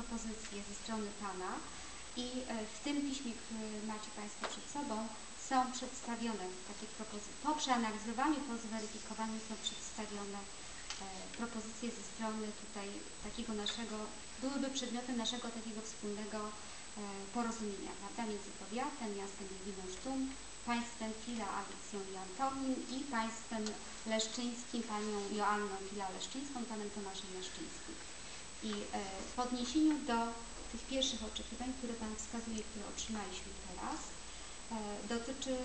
propozycje ze strony Pana i e, w tym piśmie, które macie Państwo przed sobą, są przedstawione takie propozycje. Po przeanalizowaniu, po zweryfikowaniu są przedstawione e, propozycje ze strony tutaj takiego naszego, byłyby przedmiotem naszego takiego wspólnego e, porozumienia, prawda, między powiatem, miastem Gminą Sztum, państwem Fila, Alicją i Antonim i państwem leszczyńskim, panią Joanną Fila Leszczyńską i panem Tomaszem Leszczyńskim. I e, w odniesieniu do tych pierwszych oczekiwań, które Pan wskazuje, które otrzymaliśmy teraz, e, dotyczy e,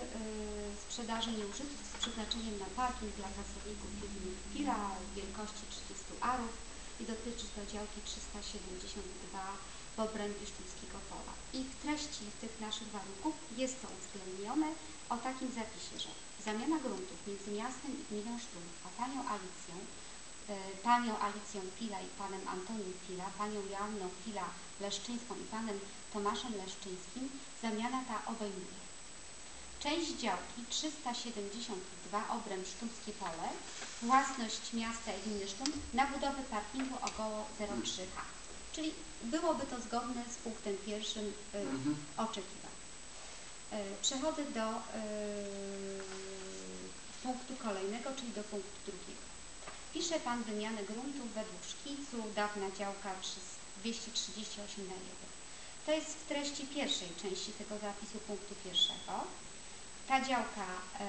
sprzedaży nieużytków z przeznaczeniem na parking dla pracowników firmy Fila wielkości 30 arów i dotyczy to działki 372 w obrębie Sztuckiego Pola. I w treści tych naszych warunków jest to uwzględnione o takim zapisie, że zamiana gruntów między miastem i gminą Sztum, a panią Alicją, panią Alicją Fila i panem Antonim Fila, panią Joanną Fila Leszczyńską i panem Tomaszem Leszczyńskim, zamiana ta obejmuje część działki 372 obręb Sztumskie Pole, własność miasta i gminy Sztum na budowę parkingu około 03H. Czyli byłoby to zgodne z punktem pierwszym y, Mhm. oczekiwań. E, Przechodzę do e, punktu kolejnego, czyli do punktu drugiego. Pisze Pan wymianę gruntów według szkicu, dawna działka 238 na 1. To jest w treści pierwszej części tego zapisu punktu pierwszego. Ta działka e,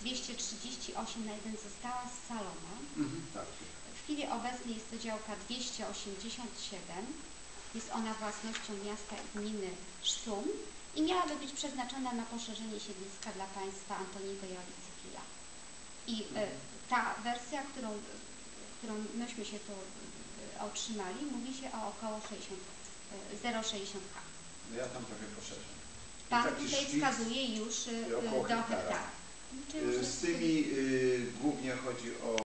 238 na 1 została scalona. Mhm. Tak. W chwili obecnej jest to działka 287. Jest ona własnością miasta i gminy Sztum i miałaby być przeznaczona na poszerzenie siedliska dla państwa Antoniego Fila. I e, ta wersja, którą, którą myśmy się tu e, otrzymali, mówi się o około 60, e, 0,60 ha. No ja tam trochę poszerzę. Pan taki tutaj wskazuje już e, do hektara. hektara. Z tymi y, głównie chodzi o